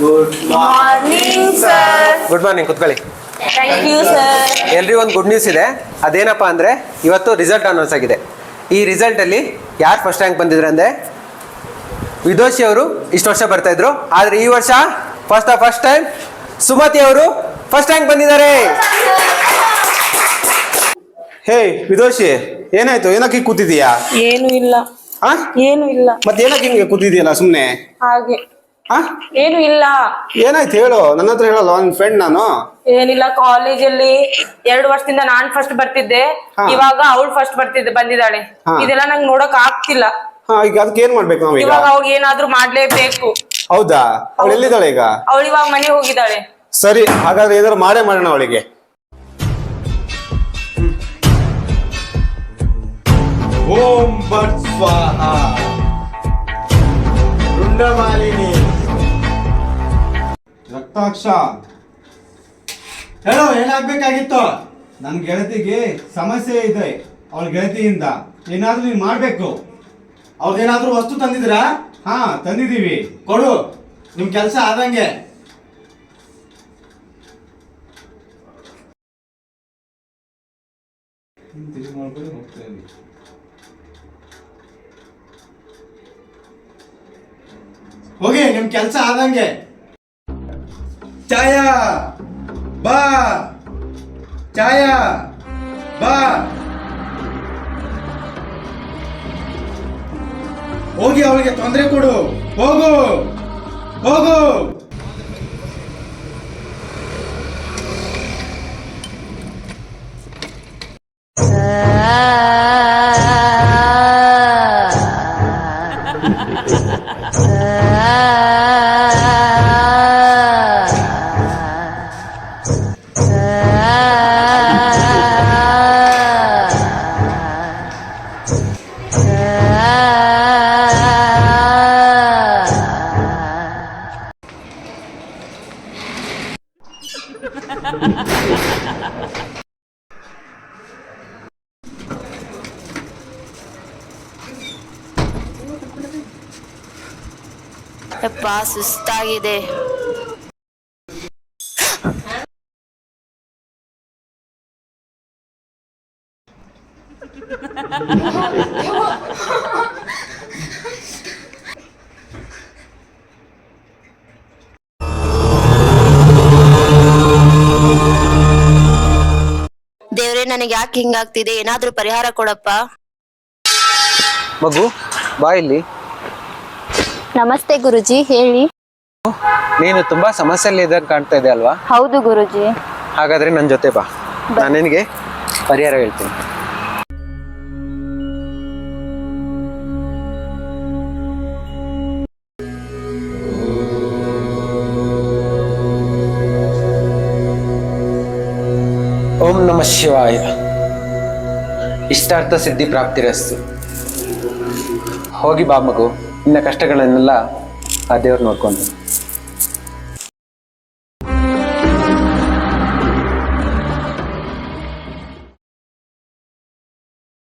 Good morning sir good morning ಕುತ್ಕೊಳ್ಳಿ. Thank you sir ಎಲ್ರಿಗೂ ಒಂದು ಗುಡ್ ನ್ಯೂಸ್ ಇದೆ. ಅದೇನಪ್ಪ ಅಂದ್ರೆ ಇವತ್ತು ರಿಸಲ್ಟ್ ಅನೌನ್ಸ್ ಆಗಿದೆ. ಈ ರಿಸಲ್ಟಲ್ಲಿ ಯಾರು ಫಸ್ಟ್ ರ್ಯಾಂಕ್ ಬಂದಿದ್ರು ಅಂದ್ರೆ ವಿದೋಷಿ ಅವರು ಇಷ್ಟು ವರ್ಷ ಬರ್ತಾ ಇದ್ರು. ಆದ್ರೆ ಈ ವರ್ಷ first of first time Sumathi ಅವರು ಫಸ್ಟ್ ರ್ಯಾಂಕ್ ಬಂದಿದ್ದಾರೆ. ಹೇ ವಿದೋಷಿ ಏನಾಯ್ತು? ಏನಕ್ಕೆ ಕೂತಿದೀಯಾ? ಏನು ಇಲ್ಲ. ಹಾ ಏನು ಇಲ್ಲ. ಮತ್ತೆ ಏನಕ್ಕೆ ಹಿಂಗೆ ಕೂತಿದೀಯಲ್ಲ ಸುಮ್ನೆ? ಹಾಗೆ. ಏನು ಇಲ್ಲ. ಏನಾಯ್ತು ಹೇಳು? ನನ್ನ ಹತ್ರ ಹೇಳಲ್ಲ ನನ್ನ ಫ್ರೆಂಡ್ ನಾನು. ಏನಿಲ್ಲ ಕಾಲೇಜಲ್ಲಿ ಎರಡು ವರ್ಷದಿಂದ ನಾನ್ ಫಸ್ಟ್ ಬರ್ತಿದ್ದೆ. ಇವಾಗ ಅವಳು ಫಸ್ಟ್ ಬರ್ತಿದ್ದೆ ಬಂದಿದ್ದಾಳೆ. ಇದೆಲ್ಲ ನಂಗೆ ನೋಡಕ್ ಆಗ್ತಿಲ್ಲ. ಹಾ ಈಗ ಅದಕ್ಕೆ ಏನ್ ಮಾಡ್ಬೇಕು ನಾವು ಇವಾಗ ಅವಾಗ ಏನಾದ್ರೂ ಮಾಡ್ಲೇಬೇಕು. ಹೌದಾ? ಅವಳು ಎಲ್ಲಿದ್ದಾಳೆ ಈಗ? ಅವಳು ಇವಾಗ ಮನೆ ಹೋಗಿದ್ದಾಳೆ. ಸರಿ ಹಾಗಾದ್ರೆ ಏನಾದ್ರು ಮಾಡೇ ಮಾಡೋಣ ಅವಳಿಗೆ. ಓಂ ಬಟ್ ಸ್ವಾಹ. ರುಂಡಮಾಲಿನಿ. ರಕ್ತಾಕ್ಷ. ಹೇಳೋ ಏನಾಗ್ಬೇಕಾಗಿತ್ತು? ನನ್ನ ಗೆಳತಿಗೆ ಸಮಸ್ಯೆ ಇದೆ ಅವಳ ಗೆಳತಿಯಿಂದ. ಏನಾದ್ರೂ ನೀನ್ ಮಾಡ್ಬೇಕು. ಅವ್ರಿಗೇನಾದ್ರೂ ವಸ್ತು ತಂದಿದ್ರಾ ಹಾ ತಂದಿದೀವಿ ಕೊಡು ನಿಮ್ ಕೆಲಸ ಆದಂಗೆ. ಹೋಗಿ ನಿಮ್ ಕೆಲಸ ಆದಂಗೆ. ಛಾಯಾ ಬಾ. ಛಾಯಾ ಬಾ. ಹೋಗಿ ಅವಳಿಗೆ ತೊಂದರೆ ಕೊಡು. ಹೋಗು. ಹೋಗು. ಯಪ್ಪ ಸುಸ್ತಾಗಿದೆ. ದೇವ್ರೆ ನನಗೆ ಯಾಕೆ ಹಿಂಗಾಗ್ತಿದೆ? ಏನಾದ್ರೂ ಪರಿಹಾರ ಕೊಡಪ್ಪ? ಮಗು ಬಾ ಇಲ್ಲಿ. ನಮಸ್ತೆ ಗುರುಜಿ ಹೇಳಿ. ನೀನು ತುಂಬಾ ಸಮಸ್ಯೆಯಲ್ಲಿ ಇದ್ದಂಗೆ ಕಾಣ್ತಾ ಇದೆ ಅಲ್ವಾ? ಹೌದು ಗುರುಜಿ. ಹಾಗಾದ್ರೆ ನನ್ನ ಜೊತೆ ಬಾ ನಾನು ನಿನಗೆ ಪರಿಹಾರ ಹೇಳ್ತೀನಿ. ಓಂ ನಮ ಶಿವಾಯ. ಇಷ್ಟಾರ್ಥ ಸಿದ್ಧಿ ಪ್ರಾಪ್ತಿರಸ್ತು. ಹೋಗಿ ಬಾ ಮಗು. ನಿನ್ನ ಕಷ್ಟಗಳನ್ನೆಲ್ಲ ಆ ದೇವ್ರು ನೋಡ್ಕೊಂಡು